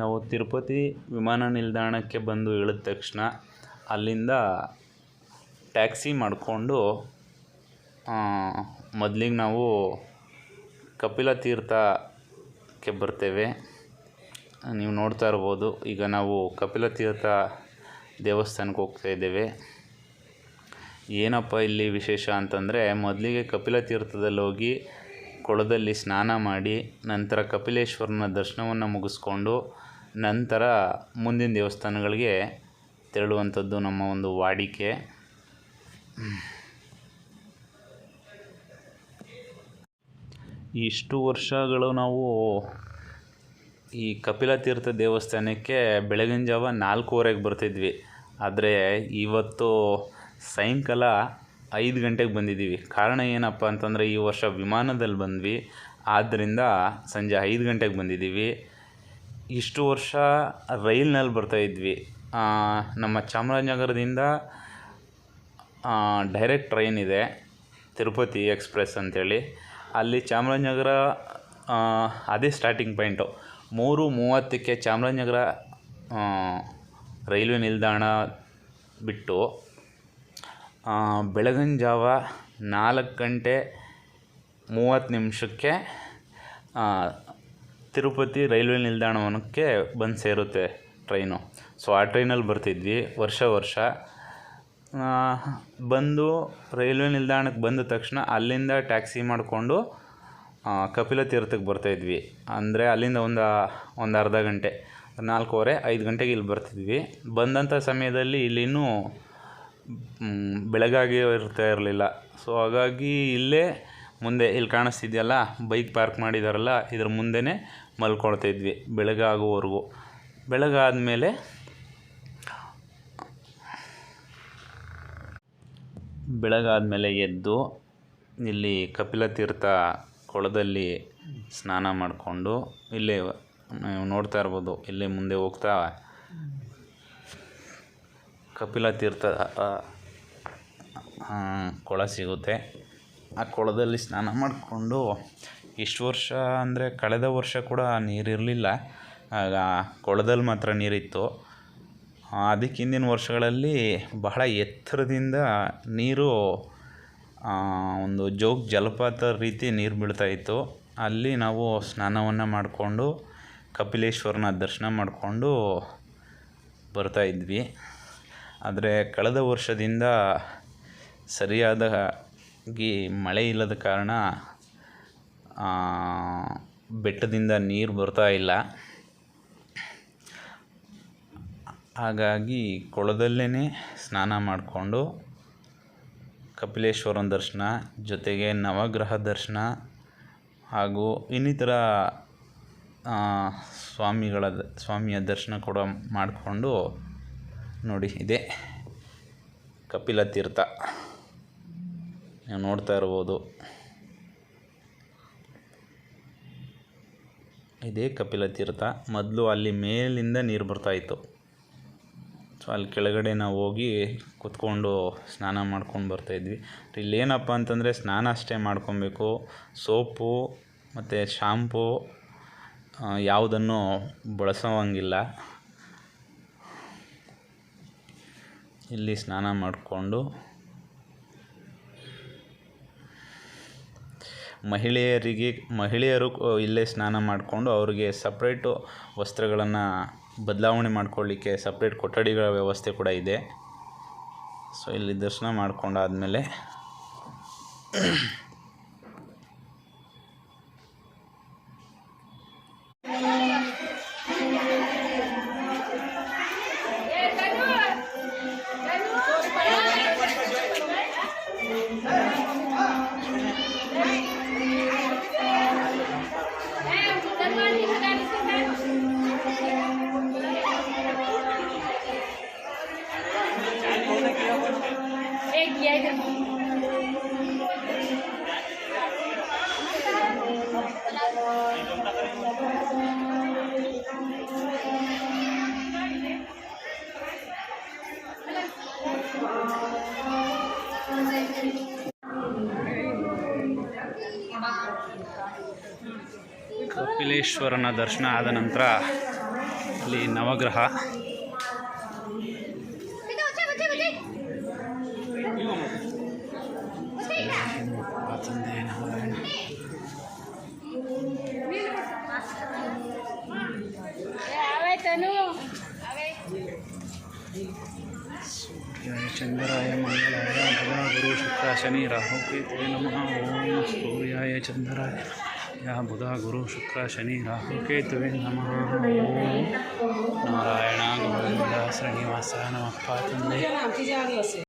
ನಾವು ತಿರುಪತಿ ವಿಮಾನ ನಿಲ್ದಾಣಕ್ಕೆ ಬಂದು ಇಳಿದ ತಕ್ಷಣ ಅಲ್ಲಿಂದ ಟ್ಯಾಕ್ಸಿ ಮಾಡಿಕೊಂಡು ಮೊದಲಿಗೆ ನಾವು ಕಪಿಲ ತೀರ್ಥಕ್ಕೆ ಬರ್ತೇವೆ. ನೀವು ನೋಡ್ತಾ ಇರ್ಬೋದು, ಈಗ ನಾವು ಕಪಿಲ ತೀರ್ಥ ದೇವಸ್ಥಾನಕ್ಕೆ ಹೋಗ್ತಾ ಇದ್ದೇವೆ. ಏನಪ್ಪ ಇಲ್ಲಿ ವಿಶೇಷ ಅಂತಂದರೆ, ಮೊದಲಿಗೆ ಕಪಿಲ ತೀರ್ಥದಲ್ಲಿ ಹೋಗಿ ಕೊಳದಲ್ಲಿ ಸ್ನಾನ ಮಾಡಿ, ನಂತರ ಕಪಿಲೇಶ್ವರನ ದರ್ಶನವನ್ನು ಮುಗಿಸ್ಕೊಂಡು ನಂತರ ಮುಂದಿನ ದೇವಸ್ಥಾನಗಳಿಗೆ ತೆರಳುವಂಥದ್ದು ನಮ್ಮ ಒಂದು ವಾಡಿಕೆ. ಇಷ್ಟು ವರ್ಷಗಳು ನಾವು ಈ ಕಪಿಲ ತೀರ್ಥ ದೇವಸ್ಥಾನಕ್ಕೆ ಬೆಳಗಿನ ಜಾವ ನಾಲ್ಕೂವರೆಗೆ ಬರ್ತಿದ್ವಿ. ಆದರೆ ಇವತ್ತು ಸಾಯಂಕಾಲ ಐದು ಗಂಟೆಗೆ ಬಂದಿದ್ದೀವಿ. ಕಾರಣ ಏನಪ್ಪ ಅಂತಂದರೆ ಈ ವರ್ಷ ವಿಮಾನದಲ್ಲಿ ಬಂದ್ವಿ. ಆದ್ದರಿಂದ ಸಂಜೆ ಐದು ಗಂಟೆಗೆ ಬಂದಿದ್ದೀವಿ. ಇಷ್ಟು ವರ್ಷ ರೈಲ್ನಲ್ಲಿ ಬರ್ತಾಯಿದ್ವಿ ನಮ್ಮ ಚಾಮರಾಜನಗರದಿಂದ ಡೈರೆಕ್ಟ್ ಟ್ರೈನ್ ಇದೆ, ತಿರುಪತಿ ಎಕ್ಸ್ಪ್ರೆಸ್ ಅಂಥೇಳಿ ಅಲ್ಲಿ ಚಾಮರಾಜನಗರ ಅದೇ ಸ್ಟಾರ್ಟಿಂಗ್ ಪಾಯಿಂಟು ಮೂರು ಮೂವತ್ತಕ್ಕೆ ಚಾಮರಾಜನಗರ ರೈಲ್ವೆ ನಿಲ್ದಾಣ ಬಿಟ್ಟು ಬೆಳಗಿನ ಜಾವ ನಾಲ್ಕು ಗಂಟೆ ಮೂವತ್ತು ನಿಮಿಷಕ್ಕೆ ತಿರುಪತಿ ರೈಲ್ವೆ ನಿಲ್ದಾಣವನಕ್ಕೆ ಬಂದು ಸೇರುತ್ತೆ ಟ್ರೈನು. ಸೊ, ಆ ಟ್ರೈನಲ್ಲಿ ಬರ್ತಿದ್ವಿ ವರ್ಷ ವರ್ಷ. ಬಂದು ರೈಲ್ವೆ ನಿಲ್ದಾಣಕ್ಕೆ ಬಂದ ತಕ್ಷಣ ಅಲ್ಲಿಂದ ಟ್ಯಾಕ್ಸಿ ಮಾಡಿಕೊಂಡು ಕಪಿಲ ತೀರ್ಥಕ್ಕೆ ಬರ್ತಾಯಿದ್ವಿ ಅಂದರೆ ಅಲ್ಲಿಂದ ಒಂದು ಒಂದು ಅರ್ಧ ಗಂಟೆ, ನಾಲ್ಕೂವರೆ, ಐದು ಗಂಟೆಗೆ ಇಲ್ಲಿ ಬರ್ತಿದ್ವಿ. ಬಂದಂಥ ಸಮಯದಲ್ಲಿ ಇಲ್ಲಿನೂ ಬೆಳಗಾಗಿ ಇರ್ತಾ ಇರಲಿಲ್ಲ. ಸೊ, ಹಾಗಾಗಿ ಇಲ್ಲೇ ಮುಂದೆ ಇಲ್ಲಿ ಕಾಣಿಸ್ತಿದೆಯಲ್ಲ, ಬೈಕ್ ಪಾರ್ಕ್ ಮಾಡಿದಾರಲ್ಲ, ಇದ್ರ ಮುಂದೆನೇ ಮಲ್ಕೊಳ್ತಾ ಇದ್ವಿ ಬೆಳಗಾಗುವವರೆಗೂ. ಬೆಳಗಾದ ಮೇಲೆ ಎದ್ದು ಇಲ್ಲಿ ಕಪಿಲತೀರ್ಥ ಕೊಳದಲ್ಲಿ ಸ್ನಾನ ಮಾಡಿಕೊಂಡು ಇಲ್ಲೇ ನೋಡ್ತಾ ಇರ್ಬೋದು, ಇಲ್ಲೇ ಮುಂದೆ ಹೋಗ್ತಾ ಕಪಿಲತೀರ್ಥ ಕೊಳ ಸಿಗುತ್ತೆ. ಆ ಕೊಳದಲ್ಲಿ ಸ್ನಾನ ಮಾಡಿಕೊಂಡು ಇಷ್ಟು ವರ್ಷ ಅಂದರೆ ಕಳೆದ ವರ್ಷ ಕೂಡ ನೀರಿರಲಿಲ್ಲ ಆಗ ಕೊಳದಲ್ಲಿ ಮಾತ್ರ ನೀರಿತ್ತು. ಅದಕ್ಕೆ ಹಿಂದಿನ ವರ್ಷಗಳಲ್ಲಿ ಬಹಳ ಎತ್ತರದಿಂದ ನೀರು ಒಂದು ಜೋಗ ಜಲಪಾತ ರೀತಿ ನೀರು ಬೀಳ್ತಾಯಿತ್ತು ಅಲ್ಲಿ ನಾವು ಸ್ನಾನವನ್ನು ಮಾಡಿಕೊಂಡು, ಕಪಿಲೇಶ್ವರನ ದರ್ಶನ ಮಾಡಿಕೊಂಡು ಬರ್ತಾಯಿದ್ವಿ ಆದರೆ ಕಳೆದ ವರ್ಷದಿಂದ ಸರಿಯಾದಾಗಿ ಮಳೆ ಇಲ್ಲದ ಕಾರಣ ಬೆಟ್ಟದಿಂದ ನೀರು ಬರ್ತಾ ಇಲ್ಲ. ಹಾಗಾಗಿ ಕೊಳದಲ್ಲೇ ಸ್ನಾನ ಮಾಡಿಕೊಂಡು ಕಪಿಲೇಶ್ವರನ ದರ್ಶನ, ಜೊತೆಗೆ ನವಗ್ರಹ ದರ್ಶನ ಹಾಗೂ ಇನ್ನಿತರ ಸ್ವಾಮಿಗಳ ಸ್ವಾಮಿಯ ದರ್ಶನ ಕೂಡ ಮಾಡಿಕೊಂಡು ನೋಡಿ ಇದೆ. ಕಪಿಲ ತೀರ್ಥ. ನೀವು ನೋಡ್ತಾ ಇರ್ಬೋದು. ಇದೇ ಕಪಿಲ ತೀರ್ಥ. ಮೊದಲು ಅಲ್ಲಿ ಮೇಲಿಂದ ನೀರು ಬರ್ತಾಯಿತ್ತು ಸೊ ಅಲ್ಲಿ ಕೆಳಗಡೆ ನಾವು ಹೋಗಿ ಕುತ್ಕೊಂಡು ಸ್ನಾನ ಮಾಡ್ಕೊಂಡು ಬರ್ತಾಯಿದ್ವಿ ಇಲ್ಲೇನಪ್ಪ ಅಂತಂದರೆ ಸ್ನಾನ ಅಷ್ಟೇ ಮಾಡ್ಕೊಬೇಕು. ಸೋಪು ಮತ್ತು ಶಾಂಪೂ ಯಾವುದನ್ನು ಬಳಸೋವಂಗಿಲ್ಲ. ಇಲ್ಲಿ ಸ್ನಾನ ಮಾಡಿಕೊಂಡು ಮಹಿಳೆಯರಿಗೆ, ಮಹಿಳೆಯರು ಇಲ್ಲೇ ಸ್ನಾನ ಮಾಡಿಕೊಂಡು ಅವ್ರಿಗೆ ಸಪ್ರೇಟು ವಸ್ತ್ರಗಳನ್ನು ಬದಲಾವಣೆ ಮಾಡ್ಕೊಳ್ಳಿಕ್ಕೆ ಸಪ್ರೇಟ್ ಕೊಠಡಿಗಳ ವ್ಯವಸ್ಥೆ ಕೂಡ ಇದೆ. ಸೊ ಇಲ್ಲಿ ದರ್ಶನ ಮಾಡ್ಕೊಂಡಾದಮೇಲೆ ಕಪಿಲೇಶ್ವರನ ದರ್ಶನ ಆದ ನಂತರ ಅಲ್ಲಿ ನವಗ್ರಹ. ಚಂದ್ರಾಯ ಮಂಗಳಾಯ ಗುರು ಶುಕ್ರ ಶನಿ ರಾಹು ನಮಃ. ಓಂ ಸೂರ್ಯಾಯ ಚಂದ್ರಾಯ नमः ॐ सूर्याय चन्द्राय या बुधा गुरु शुक्र शनि राहु केतवे नमः ॐ नारायण गोविन्द श्रीनिवास नमः पातन्दे